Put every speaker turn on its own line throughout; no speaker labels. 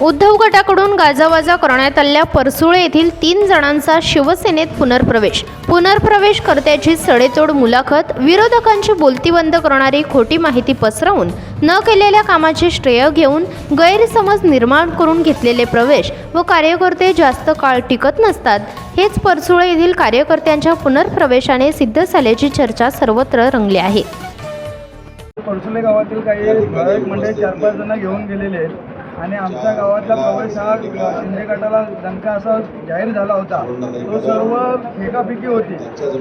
उद्धव गटाकडून गाजावाजा करण्यात आलेल्या परसुळे येथील तीन जणांचा शिवसेनेत पुनर्प्रवेश. पुनर्प्रवेश करत्याची सडेतोड मुलाखत विरोधकांची बोलती बंद करणारी खोटी माहिती पसरवून न केलेल्या कामाचे श्रेय घेऊन गैरसमज निर्माण करून घेतलेले प्रवेश व कार्यकर्ते जास्त काळ टिकत नसतात हेच परसुळे येथील कार्यकर्त्यांच्या पुनर्प्रवेशाने सिद्ध झाल्याची चर्चा सर्वत्र रंगली आहे.
परसुले गावातील काही मंडळी चार पाच जण घेऊन गेलेले आहेत. आणि आमच्या गावातला प्रवेश हा शिंदे गटाला दणका असा जाहीर झाला होता. तो सर्व फेकाफेकी होती.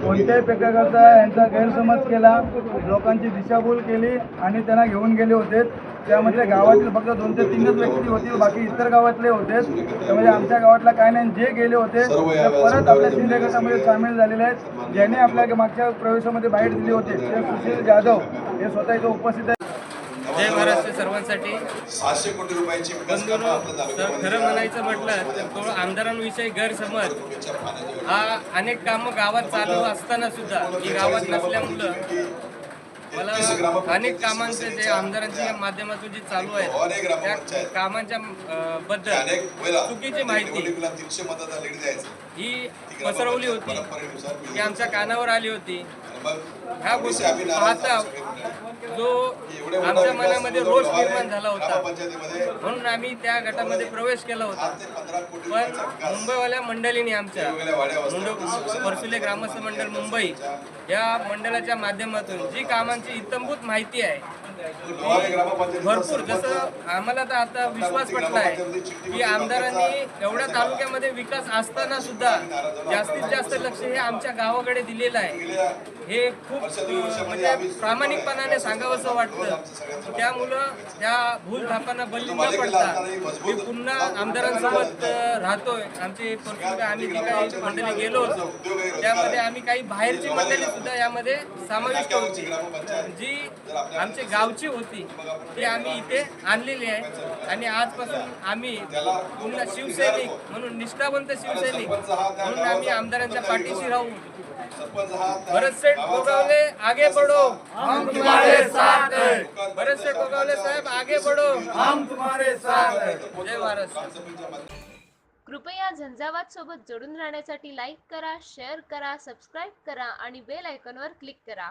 कोणत्याही प्रकारचा यांचा गैरसमज केला लोकांची दिशाभूल केली आणि त्यांना घेऊन गेले होते. त्यामध्ये गावातील फक्त दोन ते तीनच व्यक्ती होतील बाकी इतर गावातले होते. त्यामध्ये आमच्या गावातला काय नाही जे गेले होते ते परत आपल्या शिंदे गटामध्ये सामील झालेले आहेत. ज्यांनी आपल्या मागच्या प्रवेशामध्ये बाहेर दिली होते ते सुशील जाधव हे स्वतः इथं उपस्थित आहेत.
जय महाराष्ट्र सर्वांसाठी.
सहाशे कोटी रुपयाची
खरं म्हणायचं म्हटलं तो आमदारांविषयी गैरसमज. हा अनेक कामं गावात चालू असताना सुद्धा ही गावात नसल्यामुळं. मला अनेक कामांचे जे आमदारांच्या माध्यमातून जे चालू आहेत त्या कामांच्या बद्दल चुकीची माहिती. ही पसरवली होती ती आमच्या कानावर आली होती. ह्या गोष्टी पाहता. जो आमच्या मनामध्ये रोष निर्माण झाला होता. म्हणून आम्ही त्या गटामध्ये प्रवेश केला होता. पण मुंबईवाल्या मंडळीने आमच्या मुंड- परसुले ग्रामस्थ मंडळ मुंबई या मंडळाच्या माध्यमातून जी कामांची इतंभूत माहिती आहे. भरपूर जसं आम्हाला तर आता विश्वास पटलाय की आमदारांनी एवढ्या तालुक्यामध्ये विकास असताना सुद्धा जास्तीत जास्त लक्ष हे आमच्या गावाकडे दिलेलं आहे. हे खूप म्हणजे प्रामाणिकपणाने सांगावंसं वाटतं. त्यामुळं त्या भूलथापांना बळी न पडता मी पुन्हा आमदारांसोबत राहतोय. आमचे परसुळे आम्ही जी काही मंडळी गेलो. होतो त्यामध्ये आम्ही काही बाहेरची मंडळी सुद्धा यामध्ये समाविष्ट होती. जी आमचे गावची होती ती आम्ही इथे आणलेली आहे. आणि आजपासून आम्ही पुन्हा शिवसैनिक म्हणून निष्ठावंत शिवसैनिक म्हणून आम्ही आमदारांच्या पाठीशी राहू. भरत शेठ गोगावले आगे बढ़ो. हम तुम्हारे साथ हैं. भरत शेठ गोगावले साहेब आगे बढ़ो. हम तुम्हारे साथ हैं. जय महाराष्ट्र
कृपया झंझावात सोबत जोडून राहण्यासाठी लाईक करा शेअर करा सबस्क्राईब करा आणि बेल आयकॉनवर क्लिक करा.